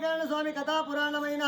స్వామి కథాపురాణమైన.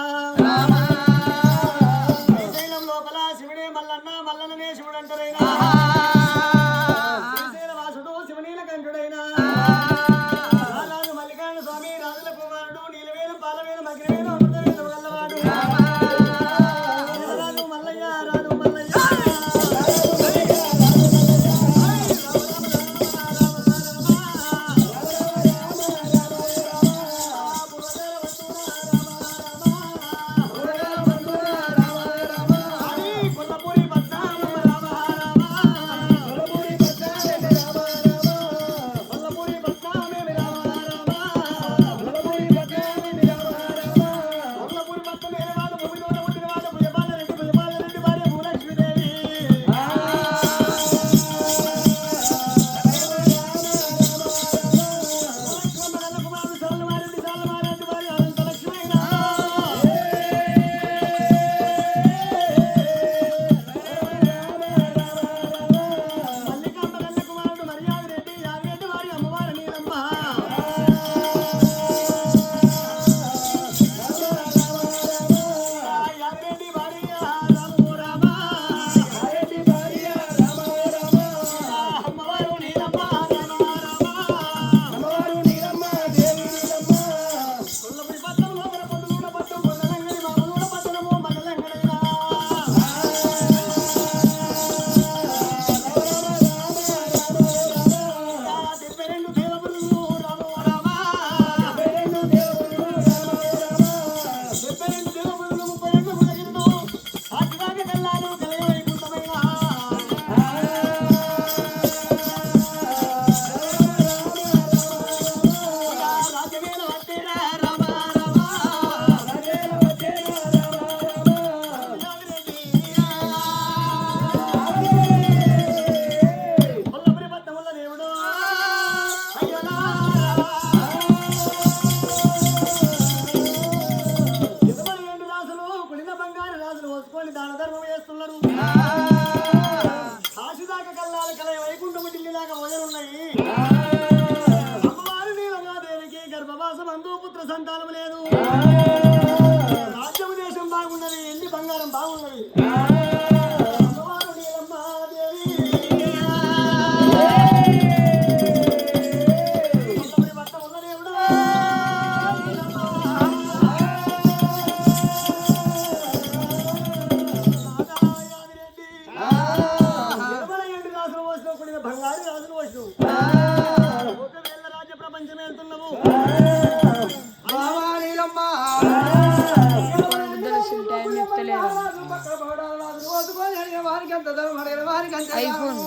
ఉపవాస బంధువు పుత్ర సంతానం లేదు. రాజ్యం దేశం బాగున్నది ఎన్ని బంగారం బాగున్నది. IPhone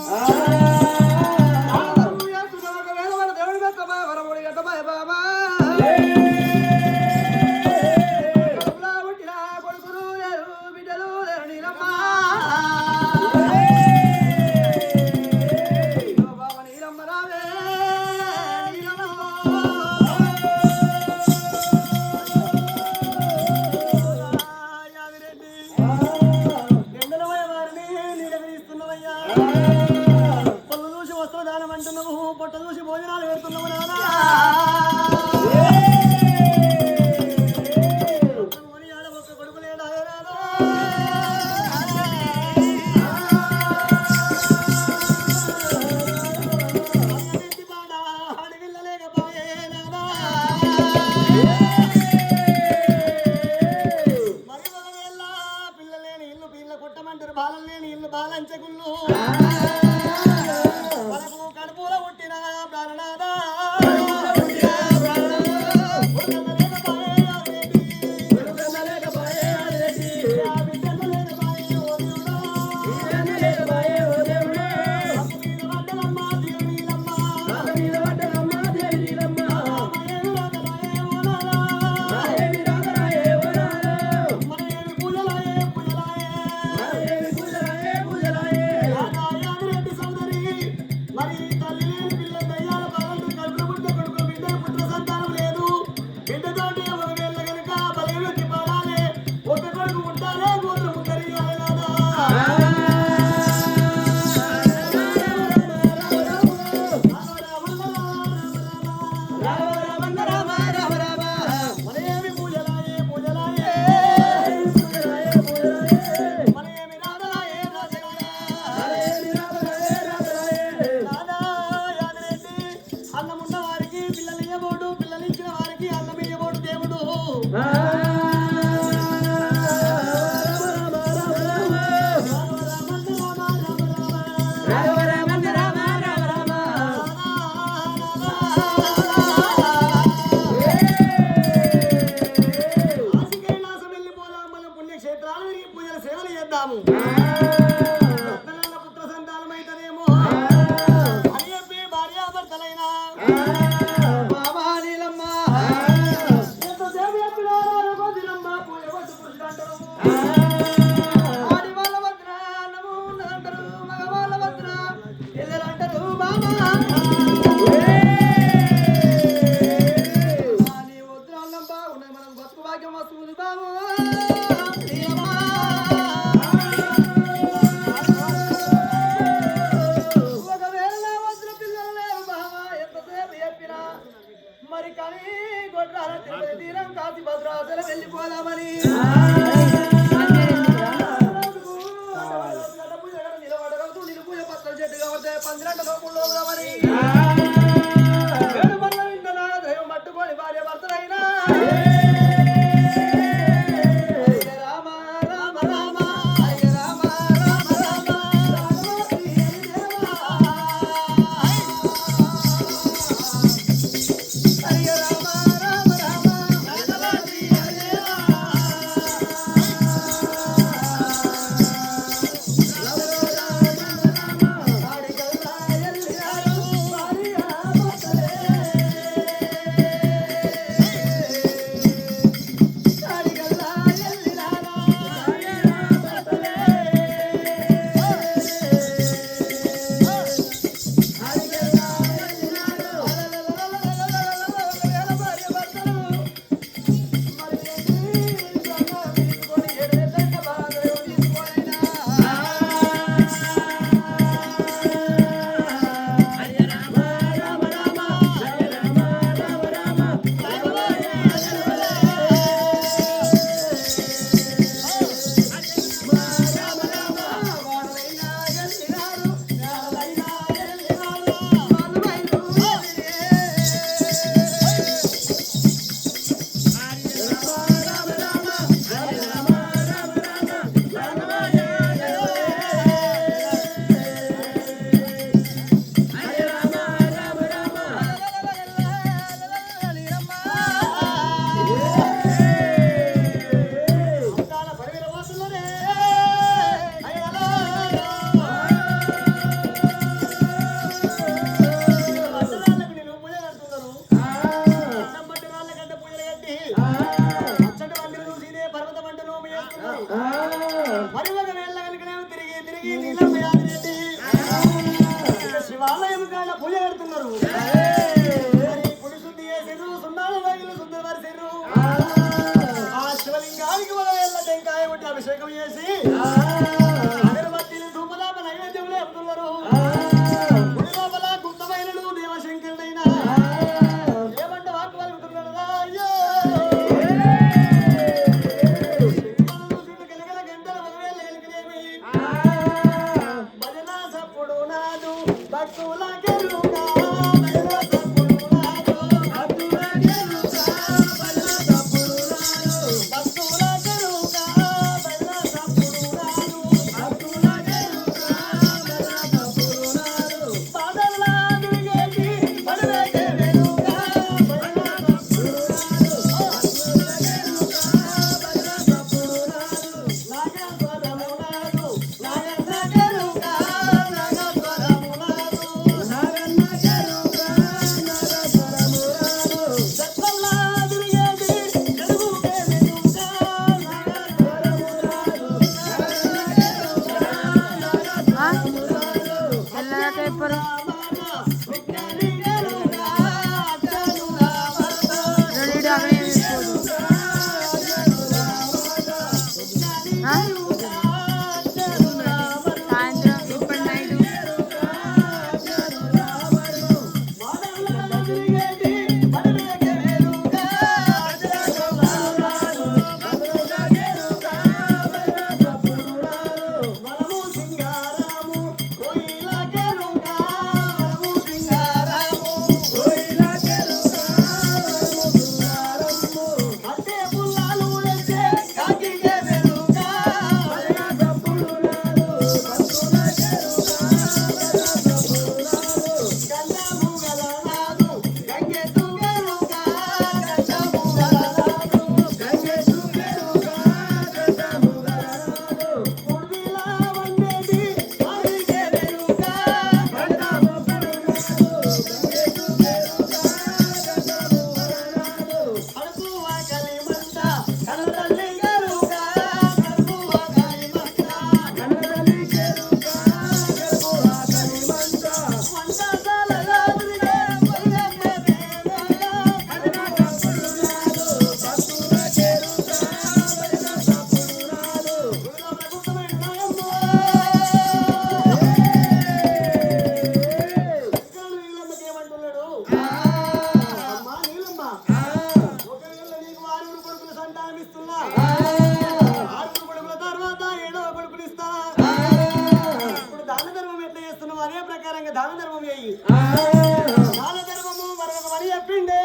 Bravo. శివాలయం పూజ but so like a look దాన ధర్మం చేయి దాన ధర్మము మరొక మరి చెప్పిండే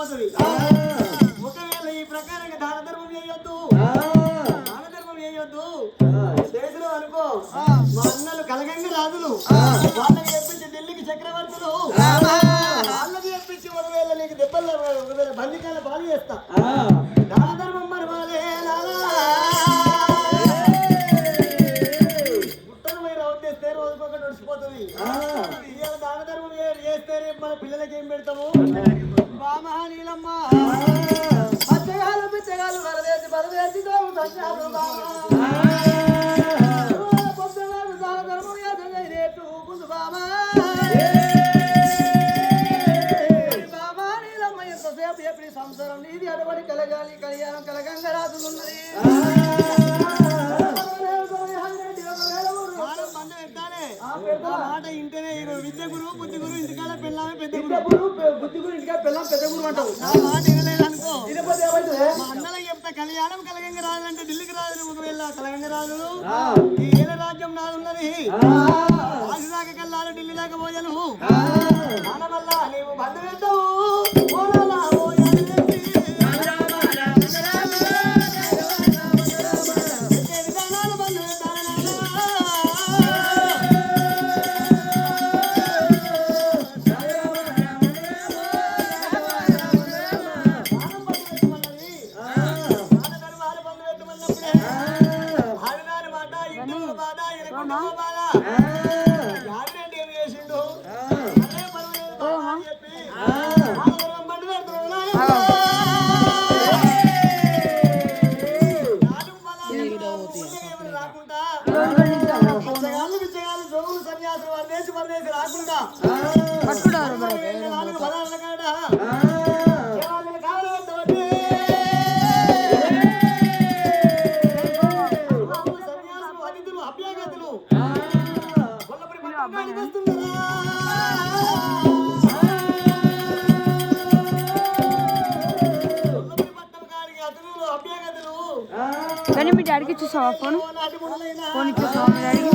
అయిపోతుంది ఒకవేళ ఈ ప్రకారంగా దాన ధర్మం చేయొద్దు. దాన ధర్మం చేయొద్దు. దేశంలో అనుకో మా అన్నలు కలగంగా రాజులు. వాళ్ళకి చెప్పించి ఢిల్లీకి చక్రవర్తులు. వాళ్ళకి చెప్పించి ఒకవేళ నీకు దెబ్బలు ఒకవేళ బందికాల బాగు చేస్తా. దాన ధర్మం మరి వాళ్ళే దాన ధర్మం చేస్తే మన పిల్లలకి ఏం పెడతాము? రామహానీలమ్మ అత్తగారు పిచ్చగాలు వరదేసి వరదేసి దోడు సత్యాలు బామ గురువు బుద్ధి పెద్ద గురువు బుద్ధి పెద్ద గురువు అంటావు. నా మాట వినలేదనుకో ఇకపోతే ఏమవుతుంది ఢిల్లీకి రాదు ఒకవేళ కలగంగా రాదు. ఈ రాజ్యం నాదున్నది. ఆశదాకా కల్లాలు ఢిల్లీ దాకా భోజనం మానవల్ల నీవు బంధు అనేది రాకుండా కానీ మీ డాడీకి ఇచ్చేసావా ఫోన్? ఫోన్ ఇచ్చేసావా మీ డాడీకి